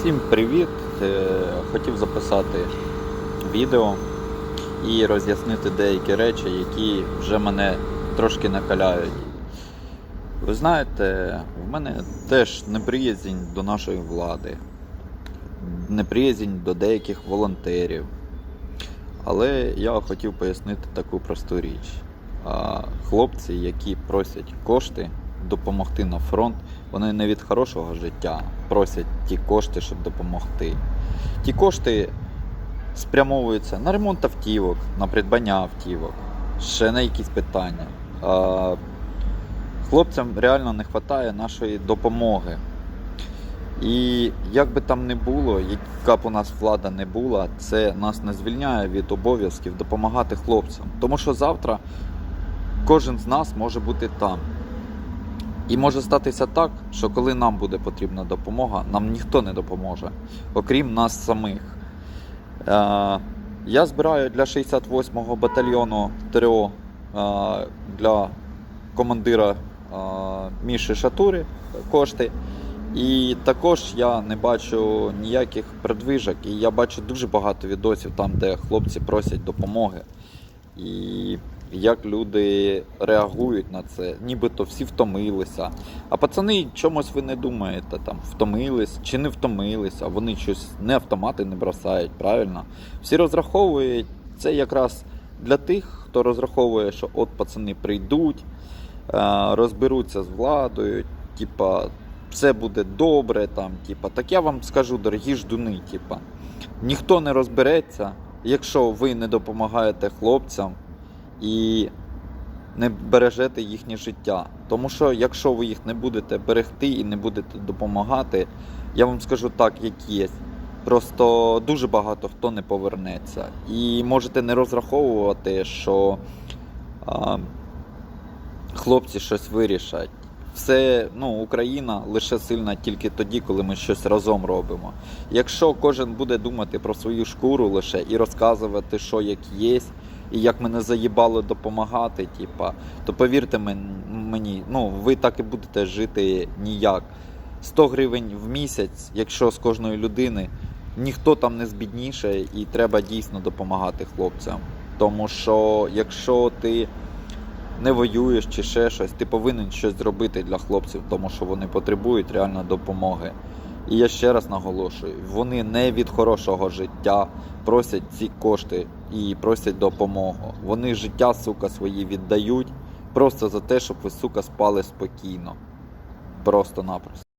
Всім привіт! Е, Хотів записати відео і роз'яснити деякі речі, які вже мене трошки накаляють. Ви знаєте, в мене теж неприязнь до нашої влади, неприязнь до деяких волонтерів. Але я хотів пояснити таку просту річ. Хлопці, які просять кошти допомогти на фронт, вони не від хорошого життя просять ті кошти, щоб допомогти. Ті кошти спрямовуються на ремонт автівок, на придбання автівок, ще на якісь питання. Хлопцям реально не вистачає нашої допомоги. І як би там не було, яка б у нас влада не була, це нас не звільняє від обов'язків допомагати хлопцям. Тому що завтра кожен з нас може бути там. І може статися так, що коли нам буде потрібна допомога, нам ніхто не допоможе, окрім нас самих. Е, я збираю для 68-го батальйону ТРО е, для командира е, Міші Шатури кошти. І також я не бачу ніяких продвижок, і я бачу дуже багато відосів там, де хлопці просять допомоги. І як люди реагують на це, нібито всі втомилися. А пацани, чомусь ви не думаєте, там втомились чи не втомились, а вони щось не автомати не бросають, правильно? Всі розраховують це якраз для тих, хто розраховує, що от пацани прийдуть, е, розберуться з владою, типа все буде добре. Там, типа, так я вам скажу, дорогі ждуни, типа, ніхто не розбереться, якщо ви не допомагаєте хлопцям і не бережете їхнє життя. Тому що якщо ви їх не будете берегти і не будете допомагати, я вам скажу так, як є. Просто дуже багато хто не повернеться. І можете не розраховувати, що а, хлопці щось вирішать. Все, ну, Україна лише сильна тільки тоді, коли ми щось разом робимо. Якщо кожен буде думати про свою шкуру лише і розказувати, що як є, і як мене заїбало допомагати, типа, то повірте мені, ну ви так і будете жити ніяк. 100 гривень в місяць, якщо з кожної людини, ніхто там не збідніше, і треба дійсно допомагати хлопцям. Тому що якщо ти не воюєш чи ще щось, ти повинен щось зробити для хлопців, тому що вони потребують реально допомоги. І я ще раз наголошую, вони не від хорошого життя просять ці кошти і просять допомогу. Вони життя, сука, свої віддають просто за те, щоб ви, сука, спали спокійно. Просто-напросто.